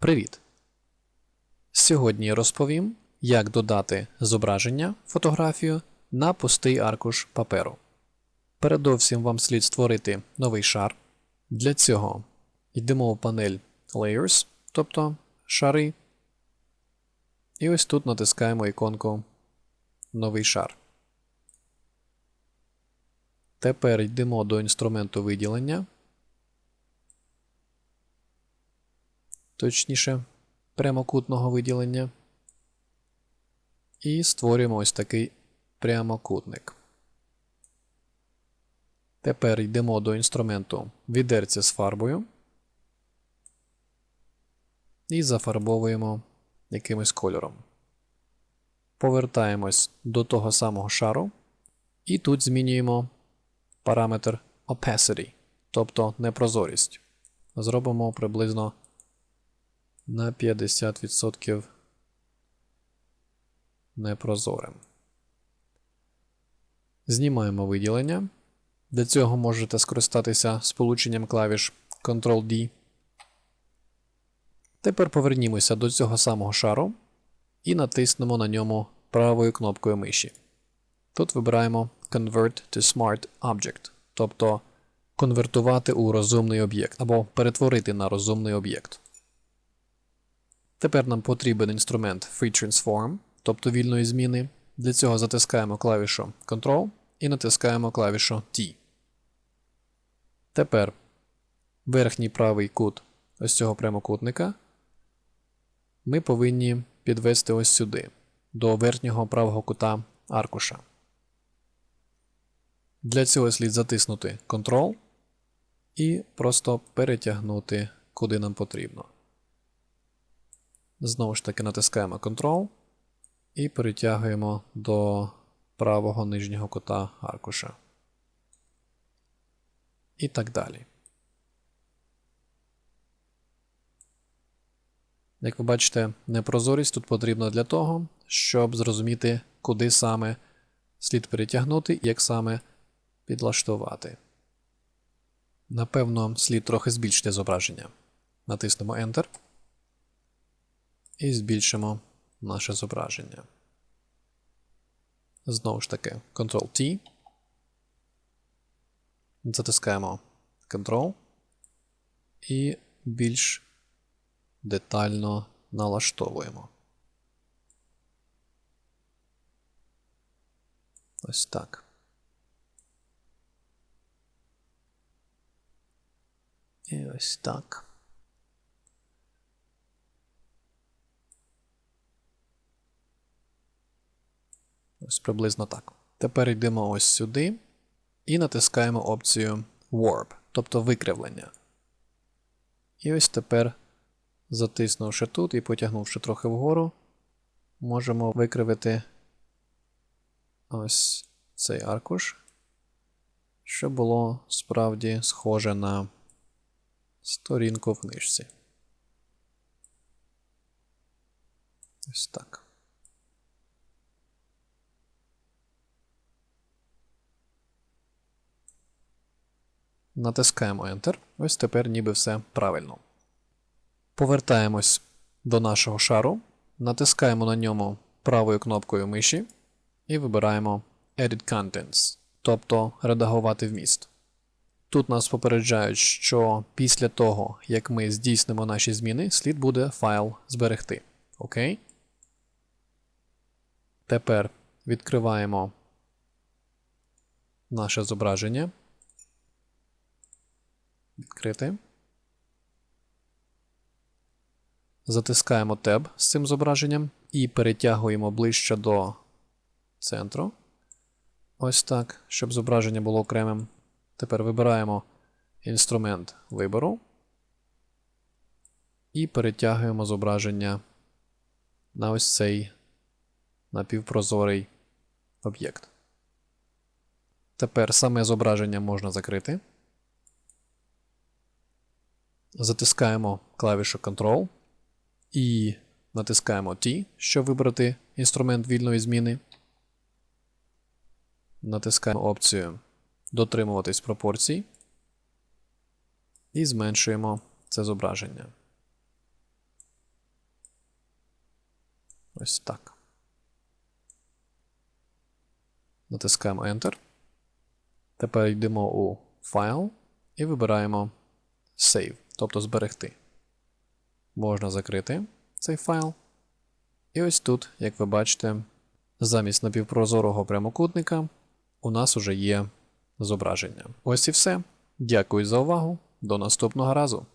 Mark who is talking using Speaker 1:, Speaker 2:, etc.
Speaker 1: Привіт! Сьогодні розповім, як додати зображення, фотографію на пустий аркуш паперу. Передовсім вам слід створити новий шар. Для цього йдемо в панель Layers, тобто шари. І ось тут натискаємо іконку Новий шар. Тепер йдемо до інструменту виділення. Точніше, прямокутного виділення. І створюємо ось такий прямокутник. Тепер йдемо до інструменту відерця з фарбою і зафарбовуємо якимось кольором. Повертаємось до того самого шару, і тут змінюємо параметр opacity, тобто непрозорість. Зробимо приблизно на 50% непрозорим. Знімаємо виділення. Для цього можете скористатися сполученням клавіш Ctrl-D. Тепер повернімося до цього самого шару і натиснемо на ньому правою кнопкою миші. Тут вибираємо Convert to Smart Object, тобто конвертувати у розумний об'єкт або перетворити на розумний об'єкт. Тепер нам потрібен інструмент Free Transform, тобто вільної зміни. Для цього затискаємо клавішу Ctrl і натискаємо клавішу T. Тепер верхній правий кут ось цього прямокутника ми повинні підвести ось сюди, до верхнього правого кута аркуша. Для цього слід затиснути Ctrl і просто перетягнути куди нам потрібно. Знову ж таки натискаємо Ctrl і перетягуємо до правого нижнього кута аркуша. І так далі. Як ви бачите, непрозорість тут потрібна для того, щоб зрозуміти, куди саме слід перетягнути і як саме підлаштувати. Напевно, слід трохи збільшити зображення. Натиснемо Enter і збільшимо наше зображення. Знову ж таки, Ctrl-T. Затискаємо Ctrl і більш детально налаштовуємо. Ось так. І ось так. Ось приблизно так. Тепер йдемо ось сюди і натискаємо опцію Warp, тобто викривлення. І ось тепер, затиснувши тут і потягнувши трохи вгору, можемо викривити ось цей аркуш, щоб було справді схоже на сторінку в книжці. Ось так. Натискаємо Enter. Ось тепер ніби все правильно. Повертаємось до нашого шару, натискаємо на ньому правою кнопкою миші і вибираємо Edit Contents, тобто редагувати вміст. Тут нас попереджають, що після того, як ми здійснимо наші зміни, слід буде файл зберегти. Окей. Тепер відкриваємо наше зображення. Відкрити. Затискаємо Tab з цим зображенням і перетягуємо ближче до центру. Ось так, щоб зображення було окремим. Тепер вибираємо інструмент вибору і перетягуємо зображення на ось цей напівпрозорий об'єкт. Тепер саме зображення можна закрити. Затискаємо клавішу Ctrl і натискаємо T, щоб вибрати інструмент вільної зміни. Натискаємо опцію Дотримуватись пропорцій і зменшуємо це зображення. Ось так. Натискаємо Enter. Тепер йдемо у Файл і вибираємо Save, тобто зберегти. Можна закрити цей файл. І ось тут, як ви бачите, замість напівпрозорого прямокутника у нас уже є зображення. Ось і все. Дякую за увагу. До наступного разу.